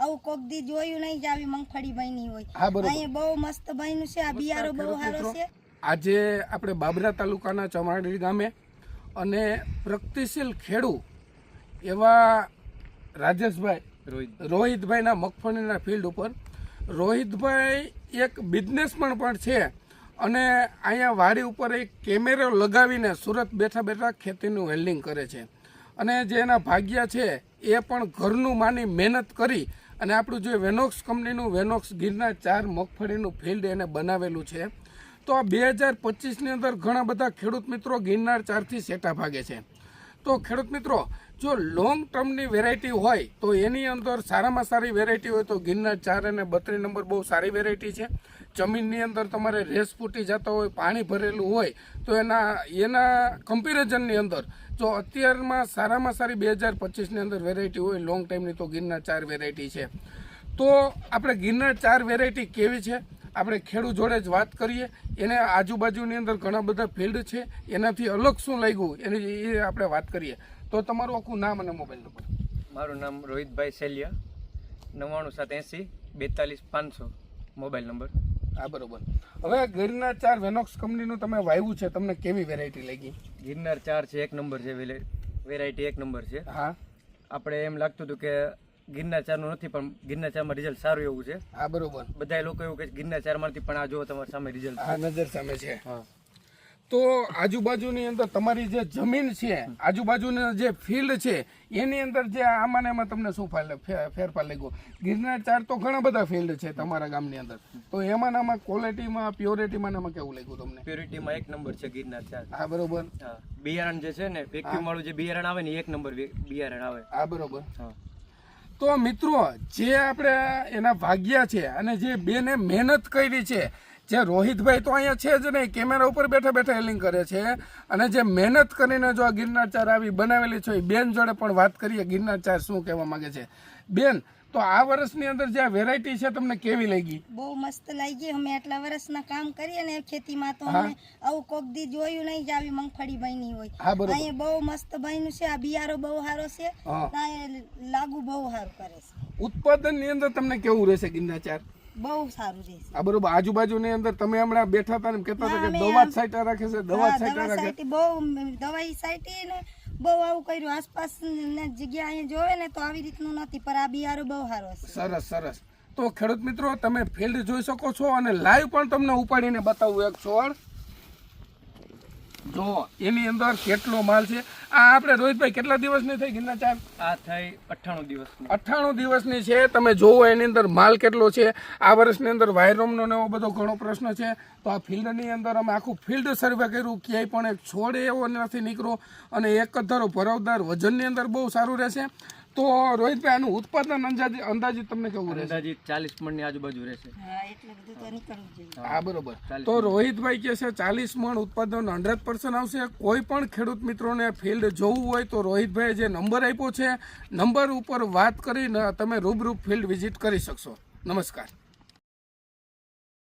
આવું કોક દી જોયું નહીં જ આવી મગફળી બની હોય. હા બરોબર. અહીંયા બહુ મસ્ત બન્યું છે આ બિયારો બહુ સારો છે. આજે આપણે બાબરા તાલુકાના ચમાડી ગામે અને પ્રગતિશીલ ખેડૂ એવા રાજેશભાઈ રોહિતભાઈના મગફળીના ફિલ્ડ ઉપર. રોહિતભાઈ એક બિઝનેસમેન પણ છે અને અહીંયા વાડી ઉપર એક કેમેરો લગાવીને સુરત બેઠા બેઠા ખેતીનું હેલ્ડિંગ કરે છે. અને જે એના ભાગ્યા છે એ પણ ઘરનું માની મહેનત કરી અને આપણું જે વેનોક્સ કંપનીનું વેનોક્સ ગીરના ચાર મગફળીનું ફિલ્ડ એને બનાવેલું છે. તો આ બે હજાર પચીસની અંદર ઘણા બધા ખેડૂત મિત્રો ગિરનાર ચારથી સેટા ભાગે છે. તો ખેડૂત મિત્રો જો લોંગ ટર્મની વેરાયટી હોય, તો એની અંદર સારામાં સારી વેરાયટી હોય તો ગિરનાર ચાર અને બત્રી નંબર બહુ સારી વેરાયટી છે. જમીનની અંદર તમારે રેસ ફૂટી જતા હોય, પાણી ભરેલું હોય, તો એના એના કમ્પેરિઝનની અંદર, જો અત્યારમાં સારામાં સારી બે હજાર પચીસની અંદર વેરાયટી હોય લોંગ ટાઈમની તો ગિરનાર ચાર વેરાયટી છે. તો આપણે ગિરનાર ચાર વેરાયટી કેવી છે? આપણે ખેડૂત જોડે જ વાત કરીએ. એને આજુબાજુની અંદર ઘણા બધા ફિલ્ડ છે. એનાથી અલગ શું લાગ્યું? એની, એ આપણે વાત કરીએ. તો તમારું આખું નામ અને મોબાઈલ નંબર મારું નામ રોહિતભાઈ સેલિયા નવ્વાણું સાત એંસી બેતાલીસ પાંચસો મોબાઈલ નંબર હા બરોબર. હવે ગિરનાર ચાર વેનોક્સ કંપનીનું તમે વાવ્યું છે તમને કેવી વેરાયટી લાગી? ગિરનાર ચાર છે એક નંબર છે વેરાયટી એક નંબર છે. હા. આપણે એમ લાગતું હતું કે ગિરનાર ચારનું નથી પણ ગિરનાર ચારમાં રિઝલ્ટ સારું એવું છે. હા બરોબર. બધા લોકો એવું કે ગિરનાર ચારમાંથી પણ આ જો તમારી સામે રિઝલ્ટ નજર સામે છે. હા. તો આજુબાજુની અંદર તમારી જે જમીન છે આજુબાજુના જે ફિલ્ડ છે એની અંદર જે આમાં એમાં તમને શું ફેરફાર લાગ્યો? ગિરનાર ચાર તો ઘણા બધા ફિલ્ડ છે તમારા ગામની અંદર. તો એમાં આમાં ક્વોલિટીમાં પ્યોરિટીમાં એમાં કેવું લાગ્યું તમને? પ્યોરિટીમાં એક નંબર છે ગિરનાર ચાર. હા બરોબર. બિયારણ જે છે ને વેક્યુમ વાળું જે બિયારણ આવે ને એક નંબર બિયારણ આવે. હા બરોબર. હા. તો મિત્રો જે આપણે એના ભાગ્યા છે અને જે બેને મહેનત કરી છે જે રોહિતભાઈ તો અહીંયા છે જ નહીં કેમેરા ઉપર બેઠા બેઠા હેલિંગ કરે છે. અને જે મહેનત કરીને જો આ ગિરનાર ચાર આવી બનાવેલી છે એ બેન જોડે પણ વાત કરીએ ગિરનાર ચાર શું કહેવા માગે છે. બેન તો આ વર્ષની અંદર જે વેરાયટી છે તમને કેવી લાગી? બહુ મસ્ત લાગી. અમે આટલા વર્ષના કામ કરીએ ને ખેતીમાં તો અમે આવું કોક દી જોયું નહીં જ આવી મગફળી બની હોય. અહીંયા બહુ મસ્ત બન્યું છે. આ બિયારો બહુ સારો છે. લાગુ બહુ સારું કરે છે. ઉત્પાદનની અંદર તમને કેવું રહેશે ગિરનાર ચાર? બહુ સારું રહેશે. આ બરોબર આજુબાજુની અંદર તમે હમણાં બેઠા હતા ને કહેતા હતા કે દવા સાઈટા રાખે છે દવા હા, સાઈટા રાખે. છે બહુ દવાઈ સાઈટી ને બહુ આવું કર્યું. આસપાસ જગ્યા અહીંયા જોવે ને તો આવી રીતનું નથી પણ આ બિયારો બહુ સારો છે સરસ સરસ. તો ખેડૂત મિત્રો તમે ફિલ્ડ જોઈ શકો છો અને લાઈવ પણ તમને ઉપાડીને બતાવું એક છોડ. જો એની અંદર કેટલો માલ છે? આ આપણે રોહિતભાઈ કેટલા દિવસની થઈ ગિરના ચાર? આ થઈ અઠ્ઠાણું દિવસ અઠ્ઠાણું દિવસની છે. તમે જોવો એની અંદર માલ કેટલો છે. આ વર્ષની અંદર વાયરોમનો ને એવો બધો ઘણો પ્રશ્ન છે. તો આ ફિલ્ડની અંદર અમે આખું ફિલ્ડ સર્વે કર્યું. ક્યાંય પણ એક છોડ એવો નથી નીકળ્યો. અને એક જ ધારો ભરવદાર વજનની અંદર બહુ સારું રહેશે. તો રોહિતભાઈ આનું ઉત્પાદન અંદાજિત અંદાજિત તમને કેવું રહેશે? અંદાજિત ચાલીસ મણની આજુબાજુ રહેશે. હા એટલે બધું તો નીકળવું જોઈએ. હા. બરોબર. તો રોહિતભાઈ કહે છે ચાલીસ મણ ઉત્પાદન હંડ્રેડ પર્સન્ટ આવશે. કોઈ પણ ખેડૂત મિત્રોને ફિલ્ડ જોવું હોય તો રોહિતભાઈએ જે નંબર આપ્યો છે નંબર ઉપર વાત કરીને તમે રૂબરૂ ફિલ્ડ વિઝિટ કરી શકશો. નમસ્કાર.